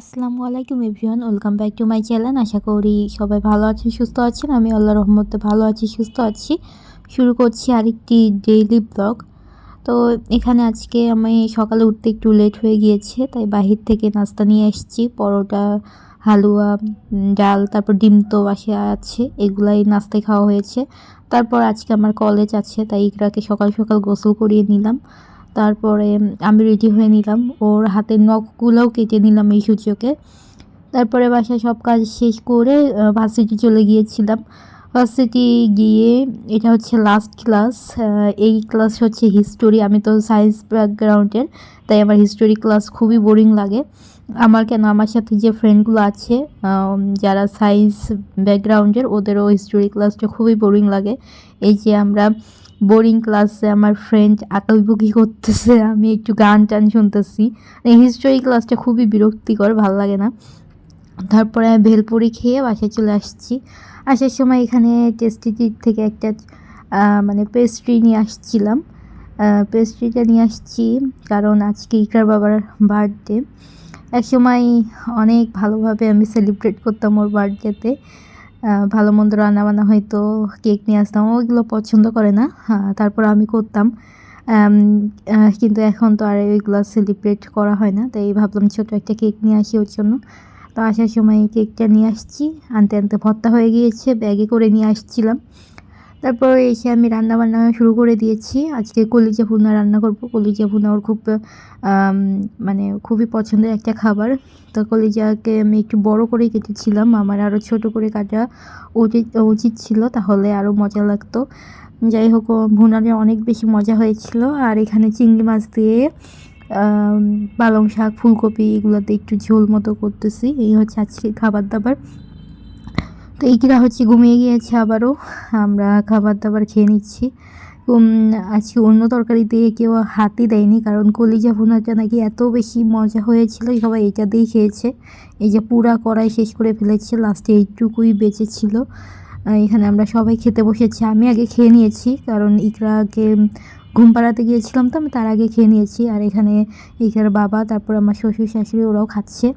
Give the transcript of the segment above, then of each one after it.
আসসালামু আলাইকুম everyone, welcome back to my channel. আশা করি সবাই ভালো আছেন, সুস্থ আছেন। আমি আল্লাহ রহমতে ভালো আছি, সুস্থ আছি। শুরু করছি আরেকটি ডেইলি ব্লগ তো এখানে আজকে আমি সকালে উঠতে একটু লেট হয়ে গিয়েছে, তাই বাহির থেকে নাস্তা নিয়ে এসেছি পরোটা, হালুয়া ডাল, তারপর ডিম তো বাসে আছে, এগুলাই নাস্তায় খাওয়া হয়েছে। তারপর আজকে আমার কলেজ আছে, তাই ইকরাকে সকাল সকাল গোসল করিয়ে নিলাম। তারপরে আমি রেডি হয়ে নিলাম। ওর হাতের নখগুলোও কেটে নিলাম এই সূচকে তারপরে বাসায় সব কাজ শেষ করে ভার্সিটি চলে গিয়েছিলাম। ভার্সিটি গিয়ে এটা হচ্ছে লাস্ট ক্লাস এই ক্লাস হচ্ছে হিস্টোরি আমি তো সায়েন্স ব্যাকগ্রাউন্ডের তাই আমার হিস্টোরি ক্লাস খুবই বোরিং লাগে। আমার কেন, আমার সাথে যে ফ্রেন্ডগুলো আছে যারা সায়েন্স ব্যাকগ্রাউন্ডের ওদেরও হিস্টোরি ক্লাসটা খুবই বোরিং লাগে। এই যে আমরা বোরিং ক্লাসে আমার ফ্রেন্ড আঁকালবুকি করতেছে, আমি একটু গান টান শুনতেছি। হিস্টোরি ক্লাসটা খুবই বিরক্তিকর, ভালো লাগে না। তারপরে আমি ভেলপুরি খেয়ে বাসায় চলে আসছি। আসার সময় এখানে টেস্টি ট্রিট থেকে একটা মানে পেস্ট্রি নিয়ে আসছিলাম। পেস্ট্রিটা নিয়ে আসছি কারণ আজকে ইকরার বাবার বার্থডে এক সময় অনেক ভালোভাবে আমি সেলিব্রেট করতাম ওর বার্থডেতে ভালো মন্দ রান্না বান্না হয়তো, কেক নিয়ে আসতাম ওইগুলো পছন্দ করে না। তারপর আমি করতাম। কিন্তু এখন তো আর ওইগুলো সেলিব্রেট করা হয় না, তাই ভাবলাম ছোটো একটা কেক নিয়ে আসি ওর জন্য। তো আসার সময় কেকটা নিয়ে আসছি, আনতে আনতে ভর্তা হয়ে গিয়েছে, ব্যাগে করে নিয়ে আসছিলাম। তারপর এসে আমি রান্না বান্না শুরু করে দিয়েছি। আজকে কলিজা ভুনা রান্না করব। কলিজা ভুনা ওর খুব মানে খুবই পছন্দের একটা খাবার। তো কলিজাকে আমি একটু বড় করে কেটেছিলাম। আমার আরও ছোট করে কাটা উচিত উচিত ছিল, তাহলে আরও মজা লাগতো। যাই হোক ভুনারে অনেক বেশি মজা হয়েছিল। আর এখানে চিংড়ি মাছ দিয়ে পালং শাক, ফুলকপি এগুলোতে একটু ঝোল মতো করতেছি। এই হচ্ছে আজকে খাবার দাবার। তো এইগুলা হচ্ছে ঘুমিয়ে গিয়েছে আবারও। আমরা খাবার দাবার খেয়ে নিচ্ছি। আজকে অন্য তরকারিতে কেউ হাতই দেয়নি কারণ কলিজা ভুনাটা নাকি এত বেশি মজা হয়েছিল সবাই এটা দিয়েই খেয়েছে। এই যে পুরা কড়াই শেষ করে ফেলেছে, লাস্টে এইটুকুই বেঁচে ছিল এখানে আমরা সবাই খেতে বসেছি। আমি আগে খেয়ে নিয়েছি কারণ ইকরাকে ঘুম পাড়াতে গিয়েছিলাম তো, আমি তার আগে খেয়ে নিয়েছি। আর এখানে ইকরার বাবা, তারপর আমার শ্বশুর শাশুড়ি, ওরাও খাচ্ছে।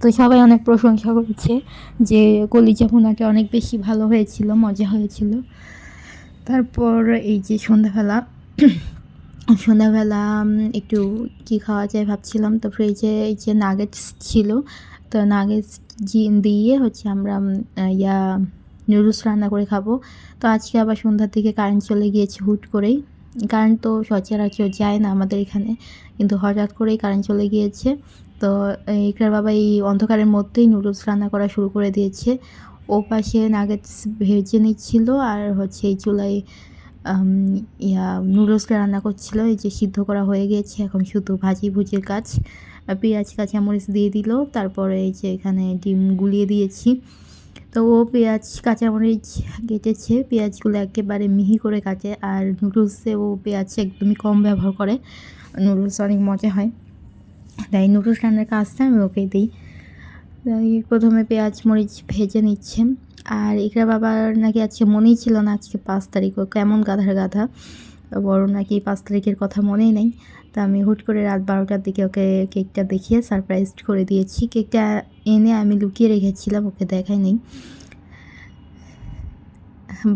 তো সবাই অনেক প্রশংসা করেছে যে কলিজা ভুনাটা অনেক বেশি ভালো হয়েছিল, মজা হয়েছিল। তারপর এই যে সন্ধ্যাবেলা সন্ধ্যাবেলা একটু কি খাওয়া যায় ভাবছিলাম। তো ফ্রিজে এই যে নাগেটস ছিল, তো নাগেটস দিয়ে হচ্ছে আমরা ইয়া নুডলস রান্না করে খাব। তো আজকে আবার সন্ধ্যার দিকে কারেন্ট চলে গিয়েছে হুট করেই। কারেন্ট তো সচরাচর যায় না আমাদের এখানে। কিন্তু হঠাৎ করেই কারেন্ট চলে গিয়েছে। তো ইকরার বাবা এই অন্ধকারের মধ্যেই নুডলস রান্না করা শুরু করে দিয়েছে। ও পাশে নাগেটস ভেজে নিচ্ছিল আর হচ্ছে এই চুলায় ইয়া নুডলসটা রান্না করছিল। এই যে সিদ্ধ করা হয়ে গিয়েছে। এখন শুধু ভাজি ভুজির কাজ পেঁয়াজ, কাঁচামরিচ দিয়ে দিল। তারপরে এই যে এখানে ডিম গুলিয়ে দিয়েছি। তো ও পেঁয়াজ কাঁচামরিচ কেটেছে। পেঁয়াজগুলো একেবারে মিহি করে কাটে আর নুডলসে ও পেঁয়াজ একদমই কম ব্যবহার করে। নুডলস অনেক মজা হয়। তাই নুডলস রান্নার কাজটা আমি ওকে দিই। প্রথমে পেঁয়াজ, মরিচ ভেজে নিচ্ছে। আর ইকরা বাবার নাকি আজকে মনেই ছিল না আজকে পাঁচ তারিখ। কেমন গাধার গাধা। বড় নাকি পাঁচ তারিখের কথা মনেই নেই। তা আমি হুট করে রাত বারোটার দিকে ওকে কেকটা দেখিয়ে সারপ্রাইজ করে দিয়েছি। কেকটা এনে আমি লুকিয়ে রেখেছিলাম, ওকে দেখাই নেই।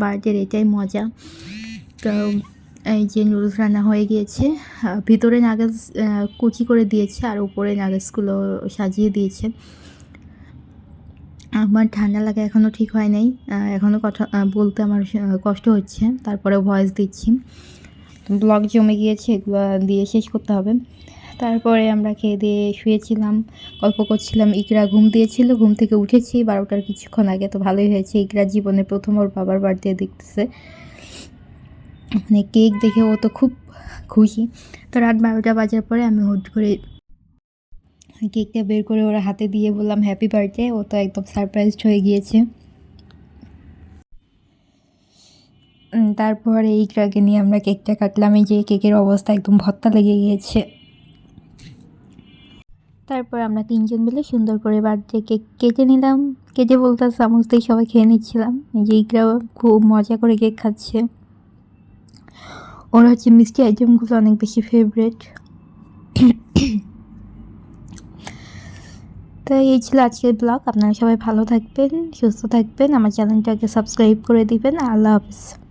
বার্থডের এটাই মজা। তো এই যে নুডলস রান্না হয়ে গিয়েছে। ভিতরে নাগাজ কুচি করে দিয়েছে আর উপরে নাগাজগুলো সাজিয়ে দিয়েছে। আমার ঠান্ডা লাগা এখনও ঠিক হয় নাই। এখনও কথা বলতে আমার কষ্ট হচ্ছে। তারপরে ভয়েস দিচ্ছি। ব্লগ জমে গিয়েছে, এগুলো দিয়ে শেষ করতে হবে। তারপরে আমরা খেয়ে দিয়ে শুয়েছিলাম, গল্প করছিলাম, ইকরা ঘুম দিয়েছিল, ঘুম থেকে উঠেছি, বারোটার কিছুক্ষণ আগে, তো ভালোই হয়েছে, ইকরা জীবনে প্রথম ওর বাবার বার্থডে দেখতেছে। মানে কেক দেখে ও তো খুব খুশি। তো রাত বারোটা বাজার পরে আমি হুট করে কেকটা বের করে ওরা হাতে দিয়ে বললাম হ্যাপি বার্থডে ও তো একদম সারপ্রাইজড হয়ে গিয়েছে। তারপরে এই ট্রাকে নিয়ে আমরা কেকটা কাটলাম। এই যে কেকের অবস্থা একদম ভত্তা লেগে গিয়েছে। তারপর আমরা তিনজন মিলে সুন্দর করে বার্থডে কেক কেটে নিলাম। কেটে বলতে চামচ সবাই খেয়ে নিচ্ছিলাম। যে ইকরা খুব মজা করে কেক খাচ্ছে। ওর হচ্ছে মিষ্টি আইটেমগুলো অনেক বেশি ফেভারেট তো এই ছিল আজকের ব্লগ আপনারা সবাই ভালো থাকবেন, সুস্থ থাকবেন। আমার চ্যানেলটাকে সাবস্ক্রাইব করে দিবেন। আল্লাহ হাফিজ।